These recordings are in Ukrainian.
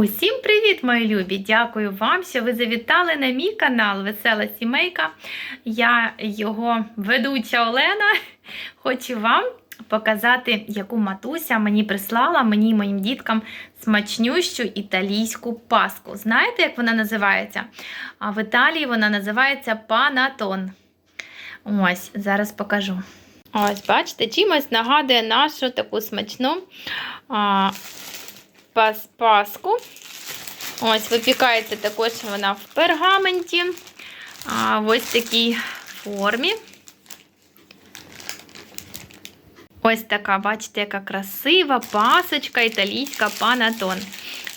Усім привіт, мої любі! Дякую вам, що ви завітали на мій канал Весела Сімейка. Я його ведуча Олена. Хочу вам показати, яку матуся мені прислала мені і моїм діткам смачнющу італійську паску. Знаєте, як вона називається? А в Італії вона називається панатон. Ось, зараз покажу. Ось, бачите, чимось нагадує нашу таку смачну а, пас паску. Ось, випікається також вона в пергаменті. А, в ось такій формі. Ось така, бачите, яка красива пасочка італійська панатон.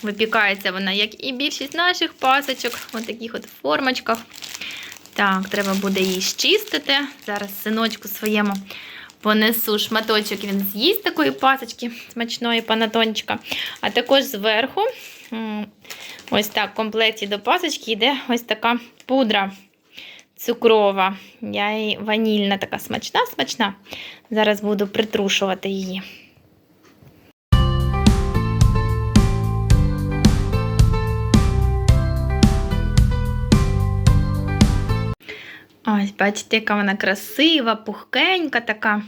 Випікається вона, як і більшість наших пасочок, в таких от формочках. Так, треба буде її щистити. Зараз синочку своєму понесу шматочок, він з'їсть такої пасочки смачної панатончика. А також зверху, ось так, в комплекті до пасочки йде ось така пудра цукрова. Я її ванільна, така смачна, смачна. Зараз буду притрушувати її. Ось, бачите, яка вона красива, пухкенька така.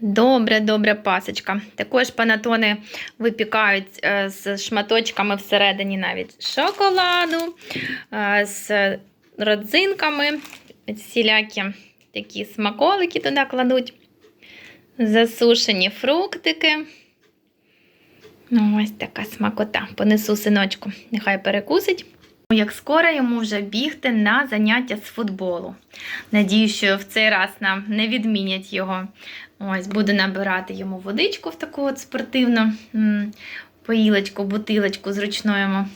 Добра, добра пасочка. Також панатони випікають е, з шматочками всередині навіть шоколаду, е, з родзинками, всілякі такі смаколики туди кладуть, засушені фруктики. Ну, ось така смакота. Понесу синочку, нехай перекусить. Як скоро йому вже бігти на заняття з футболу. Надію, що в цей раз нам не відмінять його. Ось, буду набирати йому водичку в таку от спортивну поїлочку, бутилочку зручну йому.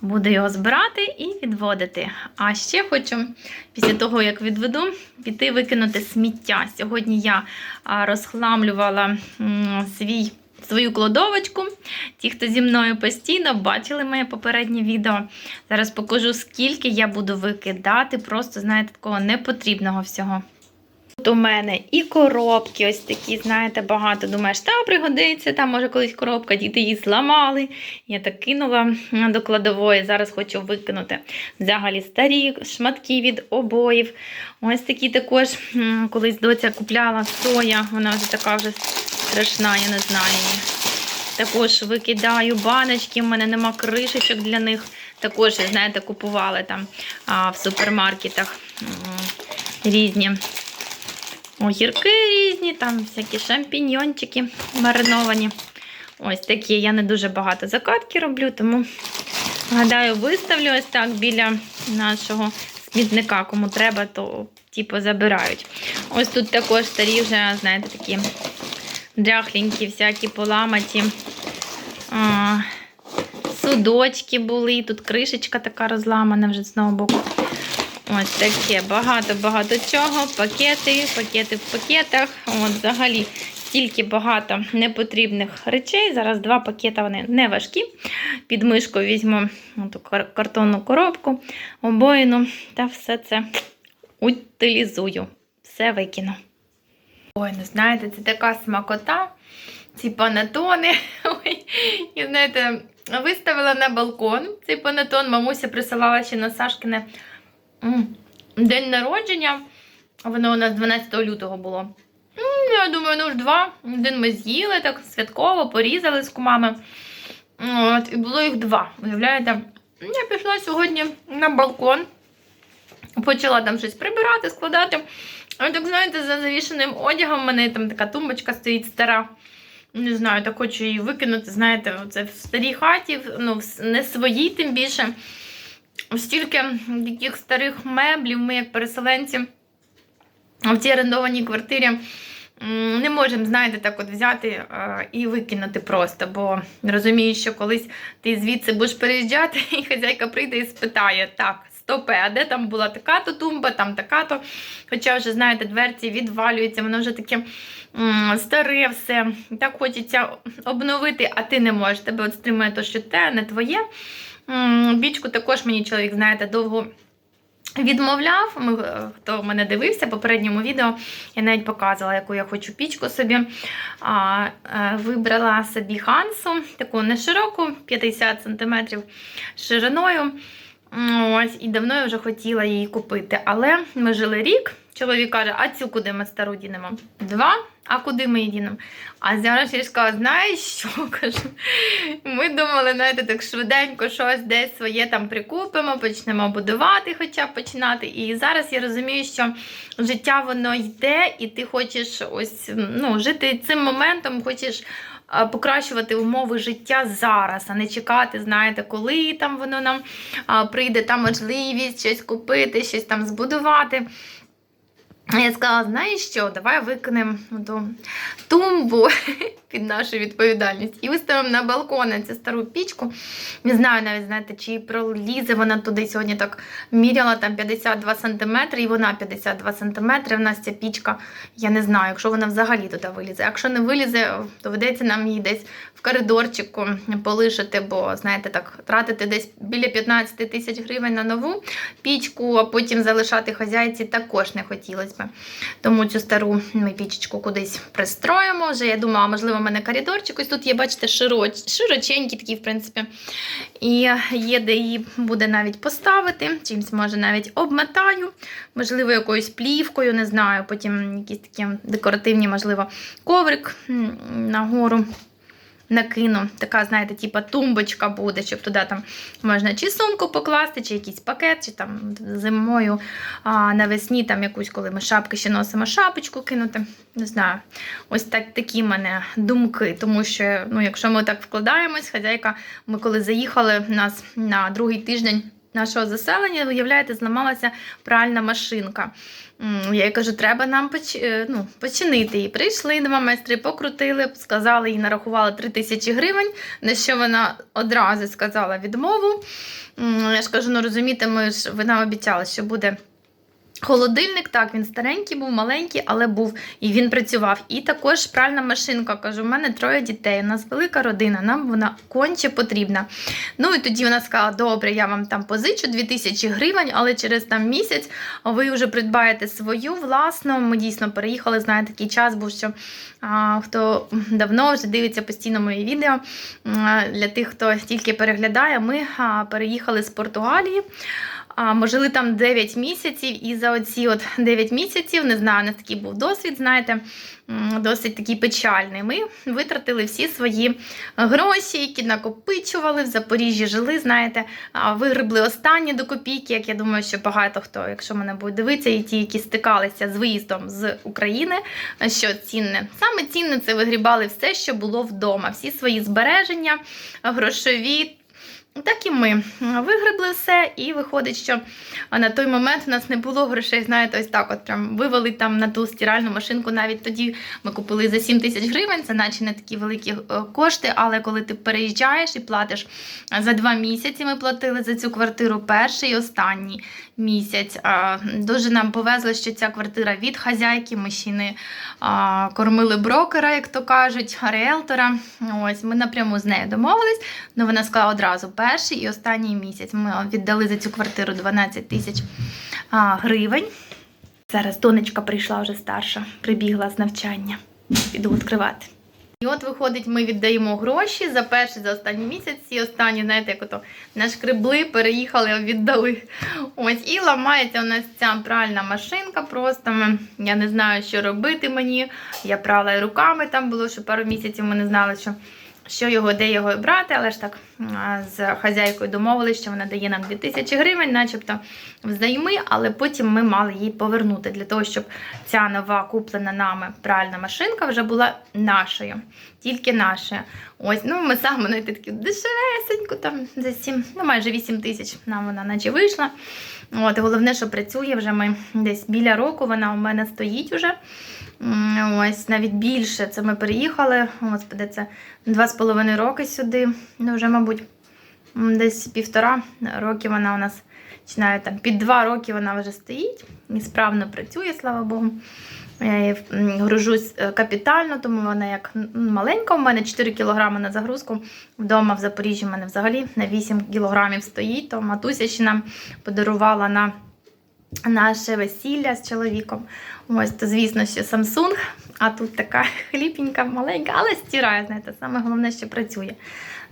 Буду його збирати і відводити. А ще хочу, після того, як відведу, піти викинути сміття. Сьогодні я розхламлювала свій свою кладовочку. Ті, хто зі мною постійно бачили моє попереднє відео. Зараз покажу, скільки я буду викидати, просто, знаєте, такого непотрібного всього. Тут у мене і коробки, ось такі, знаєте, багато. Думаєш, та пригодиться, там, може, колись коробка, діти її зламали. Я так кинула до кладової. Зараз хочу викинути взагалі старі шматки від обоїв. Ось такі також, колись доця купляла соя, вона вже така вже страшна, я не знаю. Також викидаю баночки, в мене нема кришечок для них. Також, знаєте, купували там а, в супермаркетах різні огірки різні, там всякі шампіньйончики мариновані. Ось такі. Я не дуже багато закатки роблю, тому, гадаю, виставлю ось так біля нашого смітника. Кому треба, то типу, забирають. Ось тут також старі вже, знаєте, такі дряхленькі, всякі поламаті. А, судочки були. Тут кришечка така розламана вже з боку. Ось таке багато-багато чого. Пакети, пакети в пакетах. От Взагалі стільки багато непотрібних речей. Зараз два пакети вони не важкі. Під мишкою візьму ту картонну коробку, обоїну та все це утилізую. Все викину. Ой, ну знаєте, це така смакота. Ці панатони. Ой, і знаєте, виставила на балкон цей панатон. Мамуся присилала ще на Сашкине день народження. Воно у нас 12 лютого було. Я думаю, ну ж два. Один ми з'їли так святково, порізали з кумами. От, І було їх два. Уявляєте? Я пішла сьогодні на балкон, почала там щось прибирати, складати. А так, знаєте, за завішеним одягом в мене там така тумбочка стоїть стара. Не знаю, так хочу її викинути. Знаєте, це в старій хаті, ну, не своїй, тим більше. Стільки таких старих меблів, ми, як переселенці, в цій орендованій квартирі не можемо, знаєте, так от взяти і викинути просто. Бо розумію, що колись ти звідси будеш переїжджати, і хазяйка прийде і спитає, так, стопе, а де там була така-то тумба, там така-то. Хоча вже, знаєте, дверці відвалюються, воно вже таке старе все. Так хочеться обновити, а ти не можеш. Тебе от стримує то, що те, не твоє. Бічку також мені чоловік, знаєте, довго відмовляв. Ми, е, хто мене дивився в попередньому відео, я навіть показувала, яку я хочу пічку собі. А, е, вибрала собі хансу, таку не широку, 50 см шириною. Ось, і давно я вже хотіла її купити. Але ми жили рік. Чоловік каже, а цю куди ми стару дінемо? Два. А куди ми її дінемо? А зараз я сказала, знаєш що? кажу. Ми думали, знаєте, так швиденько щось десь своє там прикупимо, почнемо будувати, хоча б починати. І зараз я розумію, що життя воно йде, і ти хочеш ось ну, жити цим моментом, хочеш покращувати умови життя зараз, а не чекати, знаєте, коли там воно нам прийде та можливість щось купити, щось там збудувати. Я сказала, знаєш що, давай викинемо ту тумбу під нашу відповідальність і виставимо на балкон цю стару пічку. Не знаю навіть, знаєте, чи пролізе вона туди сьогодні так міряла там 52 см, і вона 52 см. В нас ця пічка, я не знаю, якщо вона взагалі туди вилізе. Якщо не вилізе, доведеться нам її десь в коридорчику полишити, бо, знаєте, так, тратити десь біля 15 тисяч гривень на нову пічку, а потім залишати хазяйці також не хотілося б. Тому цю стару ми пічечку кудись пристроїмо. Вже я думала, можливо, в мене коридорчик. Ось тут є, бачите, широч, широченький такий, в принципі. І є, де її буде навіть поставити. Чимось, може, навіть обмотаю, можливо, якоюсь плівкою, не знаю. Потім якісь такі декоративні, можливо, коврик нагору накину. Така, знаєте, типа тумбочка буде, щоб туди там можна чи сумку покласти, чи якийсь пакет, чи там зимою а, навесні, там якусь, коли ми шапки ще носимо, шапочку кинути. Не знаю. Ось так такі в мене думки. Тому що, ну, якщо ми так вкладаємось, хазяйка, ми коли заїхали в нас на другий тиждень. Нашого заселення, виявляєте, зламалася пральна машинка. Я їй кажу, треба нам поч... е, ну, починити її. Прийшли два майстри, покрутили, сказали їй, нарахували 3 тисячі гривень, на що вона одразу сказала відмову. Я ж кажу, ну розумієте, ми ж ви нам обіцяли, що буде. Холодильник, так, він старенький був, маленький, але був і він працював. І також пральна машинка. Кажу, у мене троє дітей, у нас велика родина, нам вона конче потрібна. Ну і тоді вона сказала: добре, я вам там позичу 2000 гривень, але через там місяць ви вже придбаєте свою власну. Ми дійсно переїхали. Знаєте, такий час був, що а, хто давно вже дивиться постійно мої відео. а, Для тих, хто тільки переглядає, ми а, переїхали з Португалії. А, Ми жили там 9 місяців, і за оці от 9 місяців, не знаю, у нас такий був досвід, знаєте, досить такий печальний. Ми витратили всі свої гроші, які накопичували в Запоріжжі, жили, знаєте, вигребли останні до копійки, як я думаю, що багато хто, якщо мене буде дивитися, і ті, які стикалися з виїздом з України, що цінне. Саме цінне це вигрібали все, що було вдома, всі свої збереження, грошові. Так і ми. Вигребли все, і виходить, що на той момент у нас не було грошей, знаєте, ось так от прям вивели там на ту стиральну машинку. Навіть тоді ми купили за 7 тисяч гривень, це наче не такі великі е, кошти, але коли ти переїжджаєш і платиш за два місяці, ми платили за цю квартиру перший і останній місяць. Дуже нам повезло, що ця квартира від хазяйки, ми ще не кормили брокера, як то кажуть, ріелтора. Ось ми напряму з нею домовились, але вона сказала одразу перший і останній місяць. Ми віддали за цю квартиру 12 тисяч гривень. Зараз донечка прийшла вже старша, прибігла з навчання. Піду відкривати. І от виходить, ми віддаємо гроші за перший, за останній місяць, і останні, знаєте, як ото нашкребли, переїхали, віддали. Ось, і ламається у нас ця пральна машинка. Просто я не знаю, що робити мені. Я прала і руками там було, що пару місяців ми не знали, що, що його, де його брати, але ж так з хазяйкою домовилися, що вона дає нам 2000 гривень, начебто взайми, але потім ми мали їй повернути для того, щоб ця нова куплена нами пральна машинка вже була нашою, тільки нашою. Ось, ну ми саме знайти такі дешевесеньку, там за 7, ну майже 8 тисяч нам вона наче вийшла. От, головне, що працює вже ми десь біля року, вона у мене стоїть уже. Ось навіть більше. Це ми переїхали. Господи, це два з половиною роки сюди. Ну, вже, мабуть, десь півтора роки вона у нас починає там під два роки вона вже стоїть і справно працює, слава Богу. Я її гружусь е, капітально, тому вона як маленька. У мене 4 кг на загрузку. Вдома в Запоріжжі в мене взагалі на 8 кг стоїть. То матуся ще нам подарувала на наше весілля з чоловіком. Ось то, звісно, що Samsung, а тут така хліпенька, маленька, але стирає, знаєте, саме головне, що працює.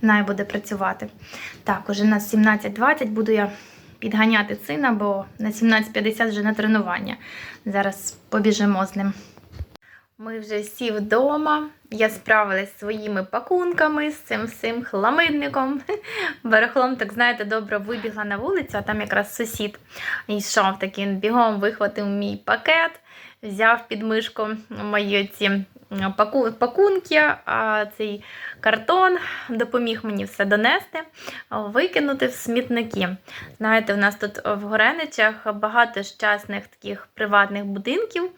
Най буде працювати. Так, уже на 17.20 буду я підганяти сина, бо на 17.50 вже на тренування. Зараз побіжимо з ним. Ми вже всі вдома. Я справилась зі своїми пакунками, з цим всім хламидником. Барахлом, так знаєте, добре вибігла на вулицю, а там якраз сусід йшов такий бігом, вихватив мій пакет, взяв під мишку мої ці пакунки, цей картон допоміг мені все донести, викинути в смітники. Знаєте, в нас тут в Гореничах багато щасних таких приватних будинків.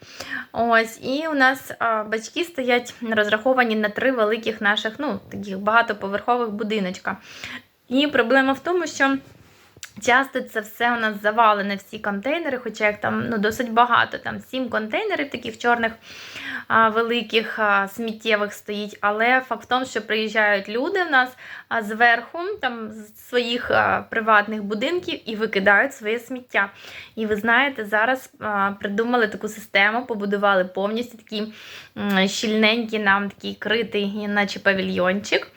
Ось, і у нас а, батьки стоять розраховані на три великих наших, ну, таких багатоповерхових будиночка. І проблема в тому, що. Часто це все у нас завалене, всі контейнери, хоча їх там ну, досить багато. Там сім контейнерів таких чорних великих сміттєвих стоїть. Але факт в тому, що приїжджають люди в нас зверху там, з своїх приватних будинків і викидають своє сміття. І ви знаєте, зараз придумали таку систему, побудували повністю такий щільненький нам такий критий, наче павільйончик.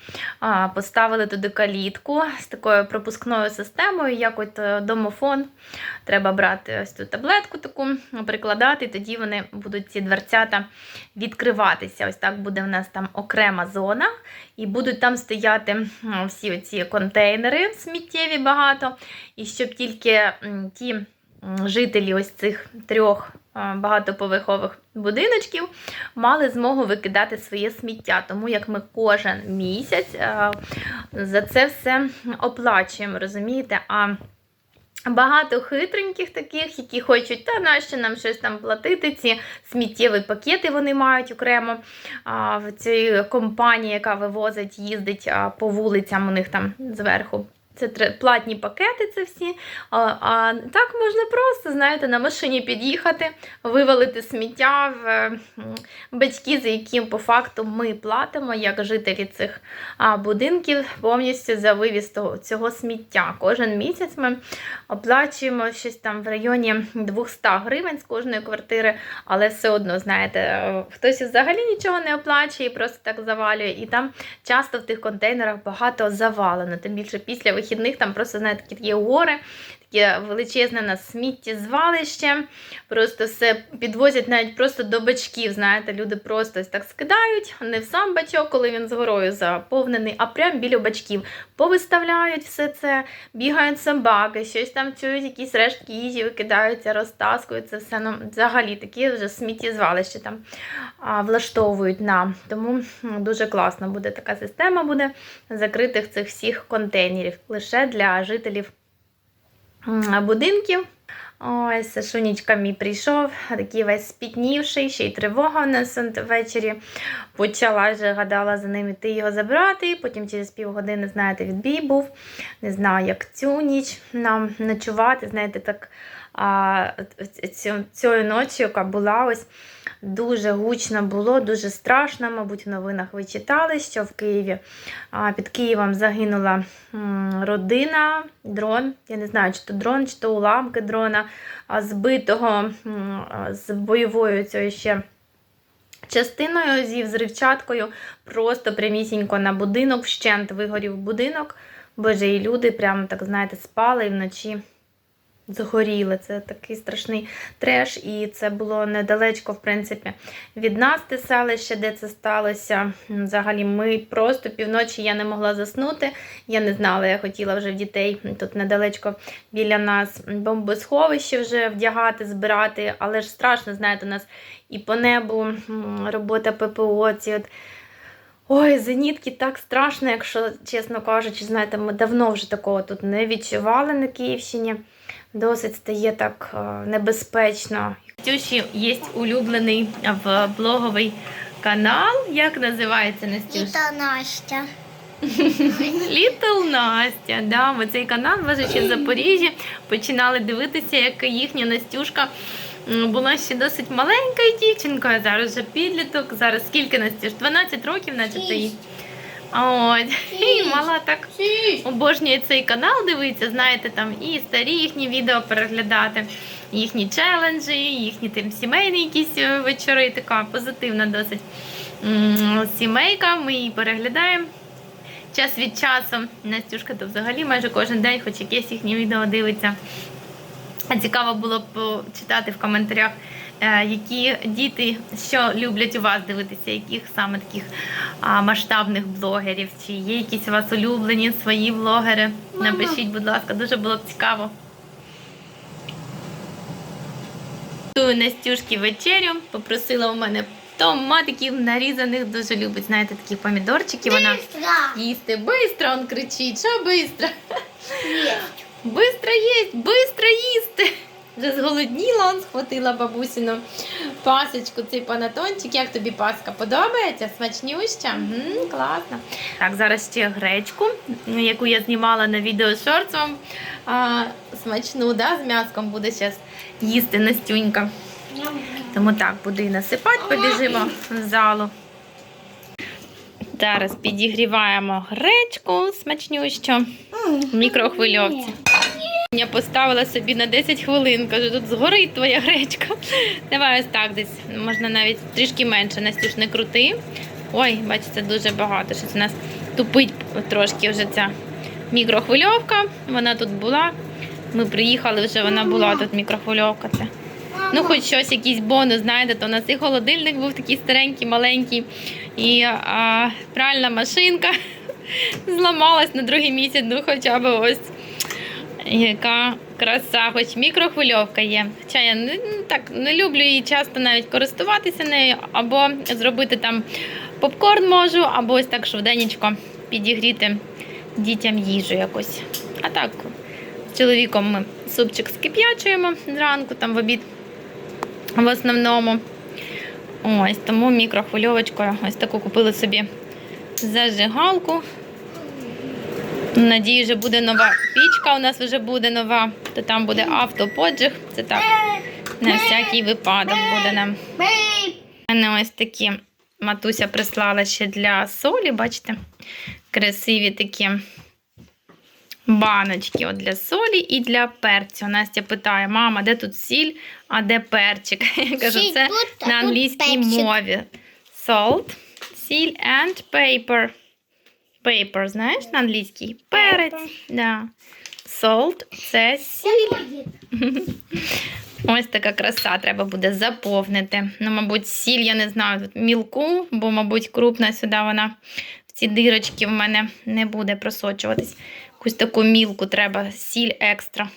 Поставили туди калітку з такою пропускною системою, як от е, домофон. Треба брати ось цю таблетку таку, прикладати, і тоді вони будуть ці дверцята відкриватися. Ось так буде в нас там окрема зона, і будуть там стояти всі оці контейнери сміттєві багато. І щоб тільки ті жителі ось цих трьох багатоповерхових будиночків мали змогу викидати своє сміття. Тому як ми кожен місяць за це все оплачуємо, розумієте? А Багато хитреньких таких, які хочуть, та нащо нам щось там платити. Ці сміттєві пакети вони мають окремо а, в цій компанії, яка вивозить, їздить а, по вулицям у них там зверху. Це платні пакети, це всі. А, а так можна просто, знаєте, на машині під'їхати, вивалити сміття в батьки, за яким по факту ми платимо, як жителі цих будинків, повністю за вивіз того, цього сміття. Кожен місяць ми оплачуємо щось там в районі 200 гривень з кожної квартири, але все одно, знаєте, хтось взагалі нічого не оплачує, просто так завалює. І там часто в тих контейнерах багато завалено. Тим більше після вихідних там просто, знаєте, такі є гори, таке величезне на сміттєзвалище. Просто все підвозять навіть просто до бачків. Знаєте, люди просто так скидають, не в сам бачок, коли він з горою заповнений, а прямо біля бачків. Повиставляють все це, бігають собаки, щось там чують, якісь рештки їжі викидаються, розтаскують це все. Ну, взагалі такі вже сміттєзвалища там а, влаштовують нам. Тому м, дуже класно буде така система буде закритих цих всіх контейнерів лише для жителів будинків. Ось Сашунечка мій прийшов, такий весь спітнівший, ще й тривога у нас ввечері. Почала вже гадала за ним іти його забрати. Потім через півгодини, знаєте, відбій був. Не знаю, як цю ніч нам ночувати. Знаєте, так а, цю, цієї ночі, яка була ось дуже гучно було, дуже страшно. Мабуть, в новинах ви читали, що в Києві під Києвом загинула родина, дрон. Я не знаю, чи то дрон, чи то уламки дрона, збитого з бойовою цією ще. Частиною зі взривчаткою просто прямісінько на будинок, вщент вигорів будинок. Боже, і люди прямо так, знаєте, спали і вночі згоріли. Це такий страшний треш, і це було недалечко, в принципі, від нас те селище, де це сталося. Взагалі, ми просто півночі я не могла заснути. Я не знала, я хотіла вже в дітей тут недалечко біля нас бомбосховище вже вдягати, збирати, але ж страшно, знаєте, у нас і по небу робота ППО. Ці от Ой, зенітки так страшно, якщо чесно кажучи, знаєте, ми давно вже такого тут не відчували на Київщині. Досить стає так е, небезпечно. Тюші є улюблений в блоговий канал. Як називається Настюш? Та Настя. Little Настя. Да, ми цей канал, важачи в Запоріжжі, починали дивитися, як їхня Настюшка була ще досить маленька дівчинка, а зараз вже підліток. Зараз скільки Настюш? 12 років, начебто їй. От. І мала так обожнює цей канал дивитися, знаєте, там і старі їхні відео переглядати. їхні челенджі, їхні тим сімейні якісь е, вечори. Така позитивна досить сімейка. Ми її переглядаємо. Час від часу Настюшка то взагалі майже кожен день, хоч якесь їхнє відео дивиться. Цікаво було б почитати в коментарях, які діти що люблять у вас дивитися, яких саме таких масштабних блогерів, чи є якісь у вас улюблені свої блогери. Мама. Напишіть, будь ласка, дуже було б цікаво. Ту Настюшки вечерю попросила у мене томатиків нарізаних, дуже любить, знаєте, такі помідорчики. Вона їсти бистро, он кричить, що бистро? Бистро їсть, бистро їсти. Вже зголодніла, он схватила бабусину пасочку, цей панатончик. Як тобі паска подобається? Смачнюща? м класно. Так, зараз ще гречку, яку я знімала на відео шортс вам. А, смачну, да, з м'яском буде зараз їсти Настюнька. Тому так, буду і насипати, побіжимо в залу. Зараз підігріваємо гречку смачнющу в мікрохвильовці. Я поставила собі на 10 хвилин, кажу, тут згорить твоя гречка. Давай ось так десь, можна навіть трішки менше, Настюш, не крути. Ой, бачите, дуже багато. Щось у нас тупить трошки вже ця мікрохвильовка. Вона тут була. Ми приїхали вже, вона була тут мікрохвильовка. Це. Ну, хоч щось, якийсь бонус, знаєте, то у нас і холодильник був такий старенький, маленький, і а, пральна машинка зламалась на другий місяць, ну хоча б ось. Яка краса, хоч мікрохвильовка є. Хоча я не, ну, так, не люблю її часто навіть користуватися нею, або зробити там попкорн можу, або ось так швиденько підігріти дітям їжу якось. А так, з чоловіком ми супчик скип'ячуємо зранку, там в обід в основному. Ось тому мікрохвильовочкою ось таку купили собі зажигалку. Надію, вже буде нова пічка. У нас вже буде нова, то там буде автоподжиг. Це так, на всякий випадок буде нам. У мене ось такі матуся прислала ще для солі, бачите? Красиві такі баночки от для солі і для перцю. Настя питає: мама, де тут сіль, а де перчик? Я кажу, це на англійській мові. Salt, сіль and paper. Paper, знаєш, на англійській? Перець. Да. Salt це сіль. Ось така краса треба буде заповнити. Ну, мабуть, сіль, я не знаю, тут мілку, бо, мабуть, крупна сюди вона в ці дирочки в мене не буде просочуватись. Якусь таку мілку треба, сіль екстра.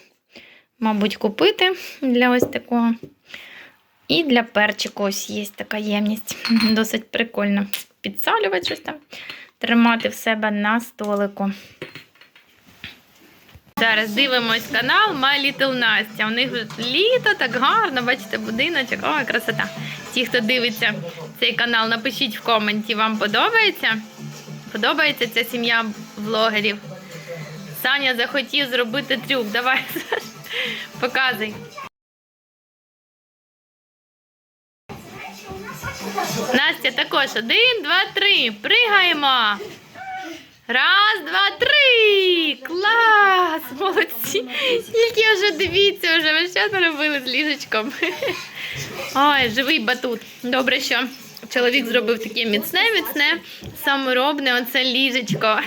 Мабуть, купити для ось такого. І для перчику ось є така ємність. Досить прикольно підсалювати щось там, тримати в себе на столику. Зараз дивимось канал My Little Настя. У них літо так гарно, бачите, будиночок. Ой, красота. Ті, хто дивиться цей канал, напишіть в коменті, вам подобається? Подобається ця сім'я блогерів. Саня захотів зробити трюк. Давай, Саш, показуй. Настя також один, два, три. Пригаємо. Раз, два, три! Клас! Молодці! Скільки вже дивіться, вже весь час робили з ліжечком. Ой, живий батут. Добре, що чоловік зробив таке міцне, міцне, саморобне оце ліжечко.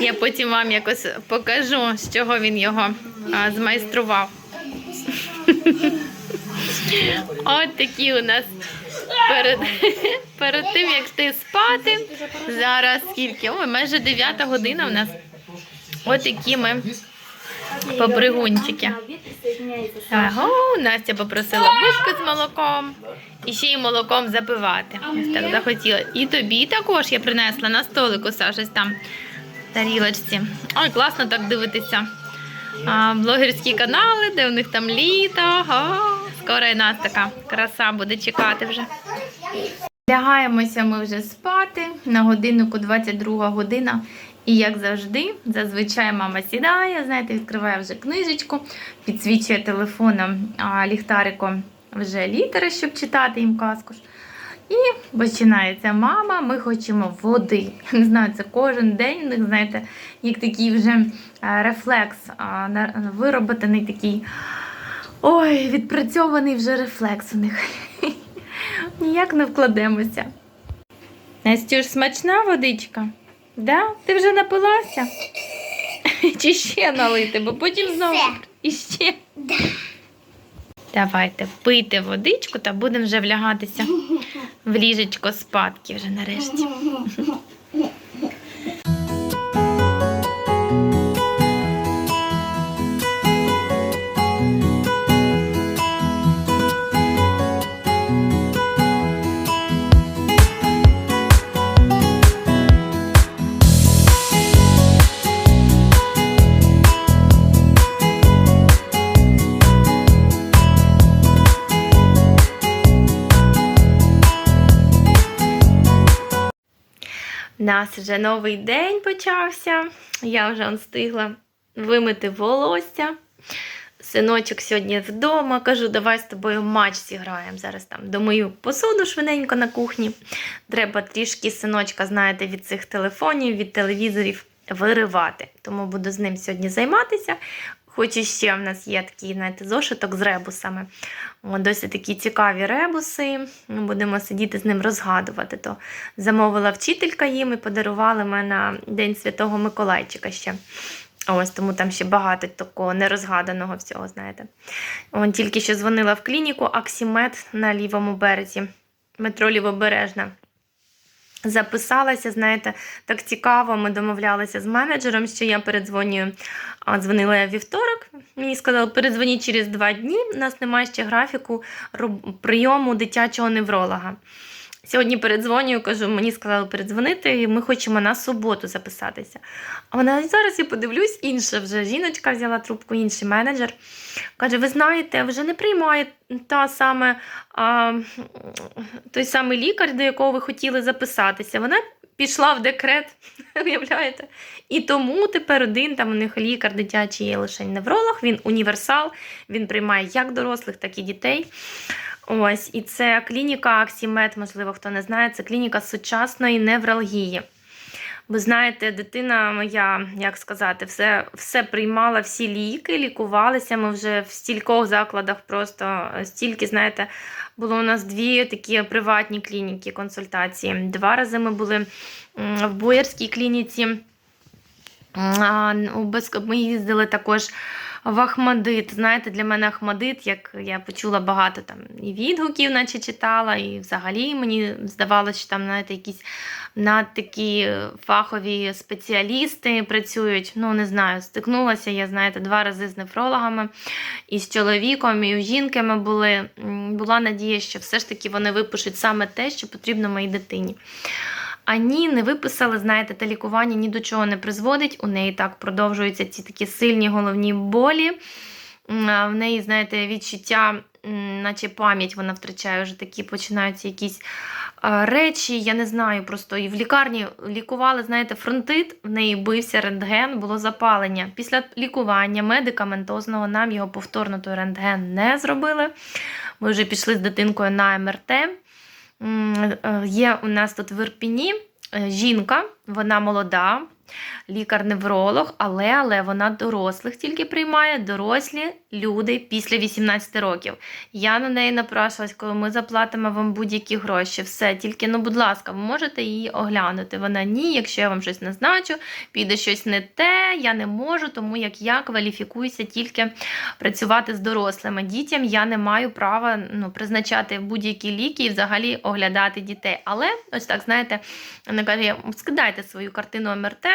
Я потім вам якось покажу, з чого він його змайстрував. От такі у нас перед, перед тим, як ти спати. Зараз скільки? Ой, майже 9 година у нас. От такі ми попригунчики. Ага, Настя попросила бушку з молоком і ще й молоком запивати. Ось так захотіла. І тобі також я принесла на столику, Саша, там тарілочці. Ой, класно так дивитися. А, блогерські канали, де у них там літо. О, скоро і нас така краса буде чекати вже. Лягаємося ми вже спати на годиннику 22 година. І як завжди, зазвичай мама сідає, знаєте, відкриває вже книжечку, підсвічує телефоном ліхтариком вже літери, щоб читати їм казку. І починається мама, ми хочемо води. Не знаю, це кожен день у них, знаєте, як такий вже е, рефлекс, вироботаний такий. Ой, відпрацьований вже рефлекс у них. Ніяк не вкладемося. Настюш, смачна водичка? Да? Ти вже напилася? Чи ще налити, бо потім знову. І ще. Да. Давайте пийте водичку та будемо вже влягатися в ліжечко спадки вже нарешті. нас вже новий день почався. Я вже встигла вимити волосся. Синочок сьогодні вдома. Кажу, давай з тобою матч зіграємо. Зараз там домою посуду швиденько на кухні. Треба трішки синочка, знаєте, від цих телефонів, від телевізорів виривати. Тому буду з ним сьогодні займатися. Хоч і ще в нас є такий, знаєте, зошиток з ребусами. Досить такі цікаві ребуси. Будемо сидіти з ним розгадувати. То замовила вчителька їм і подарували мене День Святого Миколайчика ще. Ось тому там ще багато такого нерозгаданого всього, знаєте. Он тільки що дзвонила в клініку Аксімед на лівому березі, метро Лівобережна. Записалася, знаєте, так цікаво. Ми домовлялися з менеджером, що я передзвонюю. Дзвонила я вівторок. Мені сказали, передзвоніть через два дні. У нас немає ще графіку прийому дитячого невролога. Сьогодні передзвонюю, кажу, мені сказали передзвонити, і ми хочемо на суботу записатися. А вона зараз я подивлюсь, інша вже жіночка взяла трубку, інший менеджер. Каже: ви знаєте, вже не приймає та саме, а, той самий лікар, до якого ви хотіли записатися. Вона пішла в декрет, уявляєте? І тому тепер один там у них лікар дитячий є лише невролог, він універсал, він приймає як дорослих, так і дітей. Ось, і це клініка Аксімед, можливо, хто не знає, це клініка сучасної невралгії. Ви знаєте, дитина моя, як сказати, все, все приймала, всі ліки, лікувалися. Ми вже в стількох закладах просто стільки, знаєте, було у нас дві такі приватні клініки, консультації. Два рази ми були в Боярській клініці. А, у Беск- Ми їздили також в Ахмадит. Знаєте, для мене Ахмадит, як я почула багато там і відгуків, наче читала, і взагалі мені здавалося, що там, знаєте, якісь над такі фахові спеціалісти працюють. Ну, не знаю, стикнулася я, знаєте, два рази з нефрологами і з чоловіком, і у жінки ми були. Була надія, що все ж таки вони випишуть саме те, що потрібно моїй дитині. А ні, не виписали, знаєте, те лікування ні до чого не призводить. У неї так продовжуються ці такі сильні головні болі. В неї, знаєте, відчуття, наче пам'ять вона втрачає, вже такі починаються якісь речі. Я не знаю, просто і в лікарні лікували, знаєте, фронтит, в неї бився рентген, було запалення. Після лікування медикаментозного нам його повторно той рентген не зробили. Ми вже пішли з дитинкою на МРТ. Е, Є у нас тут в Ірпіні е, жінка, вона молода, лікар-невролог, але, але вона дорослих тільки приймає, дорослі люди після 18 років. Я на неї напрашувалась, коли ми заплатимо вам будь-які гроші. Все, тільки, ну, будь ласка, ви можете її оглянути. Вона ні, якщо я вам щось назначу, піде щось не те, я не можу, тому як я кваліфікуюся тільки працювати з дорослими. Дітям я не маю права ну, призначати будь-які ліки і взагалі оглядати дітей. Але ось так, знаєте, вона каже, скидайте свою картину МРТ,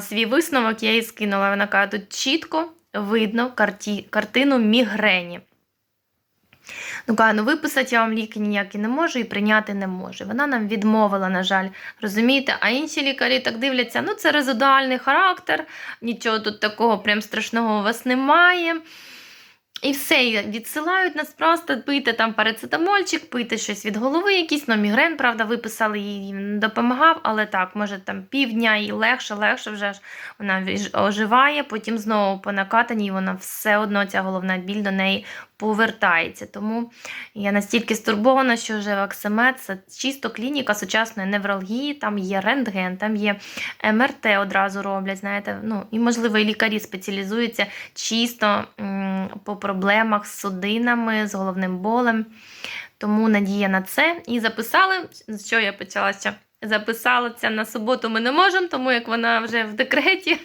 свій висновок я їй скинула. Вона каже, тут чітко видно карті, картину мігрені. Ну, каже, ну виписати я вам ліки ніякі не можу і прийняти не можу. Вона нам відмовила, на жаль, розумієте? А інші лікарі так дивляться, ну це резидуальний характер, нічого тут такого прям страшного у вас немає. І все, відсилають нас просто пийте там парацетамольчик, пийте щось від голови, якийсь, ну, мігрен, правда, виписали їй допомагав, але так, може там півдня і легше, легше вже ж вона оживає, потім знову по накатанні, і вона все одно ця головна біль до неї повертається. Тому я настільки стурбована, що вже Ваксимед це чисто клініка сучасної невралгії, там є рентген, там є МРТ одразу роблять, знаєте, ну і можливо і лікарі спеціалізуються чисто по проблемах з судинами, з головним болем. Тому надія на це. І записали, чого я почала ще? Записала це на суботу ми не можемо, тому як вона вже в декреті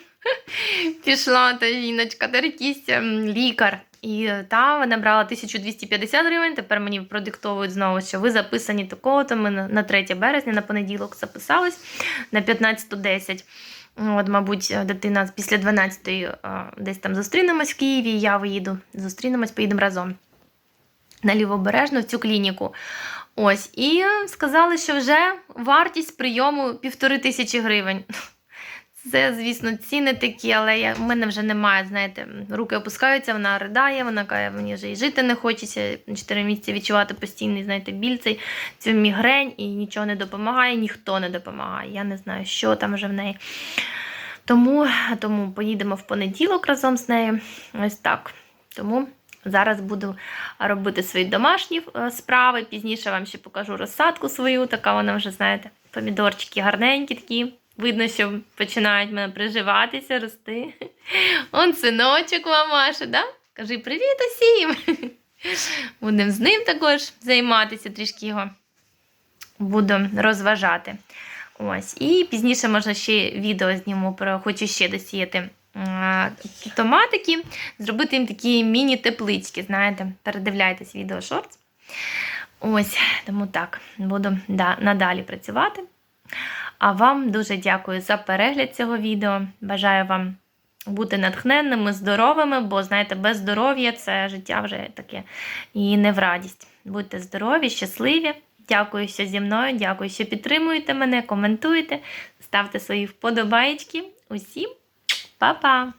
пішла та жіночка, та ем, лікар. І е, та вона брала 1250 гривень. Тепер мені продиктовують знову, що ви записані такого-то. Ми на на 3 березня, на понеділок записались на 15.10. От, мабуть, дитина після 12-ї е, десь там зустрінемось в Києві. Я виїду. Зустрінемось, поїдемо разом на лівобережну в цю клініку. Ось, і сказали, що вже вартість прийому півтори тисячі гривень. Це, звісно, ціни такі, але я, в мене вже немає, знаєте, руки опускаються, вона ридає, вона каже, мені вже і жити не хочеться. 4 місяці відчувати постійний, знаєте, біль цей, цю мігрень, і нічого не допомагає, ніхто не допомагає. Я не знаю, що там вже в неї. Тому, тому поїдемо в понеділок разом з нею. Ось так. Тому зараз буду робити свої домашні е, справи. Пізніше вам ще покажу розсадку свою. Така вона вже, знаєте, помідорчики гарненькі такі. Видно, що починають мене приживатися, рости. Он синочок мамаша, да? Кажи привіт усім. Будемо з ним також займатися, трішки його буду розважати. Ось. І пізніше можна ще відео зніму про хочу ще досіяти томатики, зробити їм такі міні-теплички. Знаєте, передивляйтесь відео шортс. Ось, тому так, буду да, надалі працювати. А вам дуже дякую за перегляд цього відео. Бажаю вам бути натхненними, здоровими, бо, знаєте, без здоров'я це життя вже таке і не в радість. Будьте здорові, щасливі. Дякую, що зі мною. Дякую, що підтримуєте мене, коментуєте, ставте свої вподобайки. Усім па-па!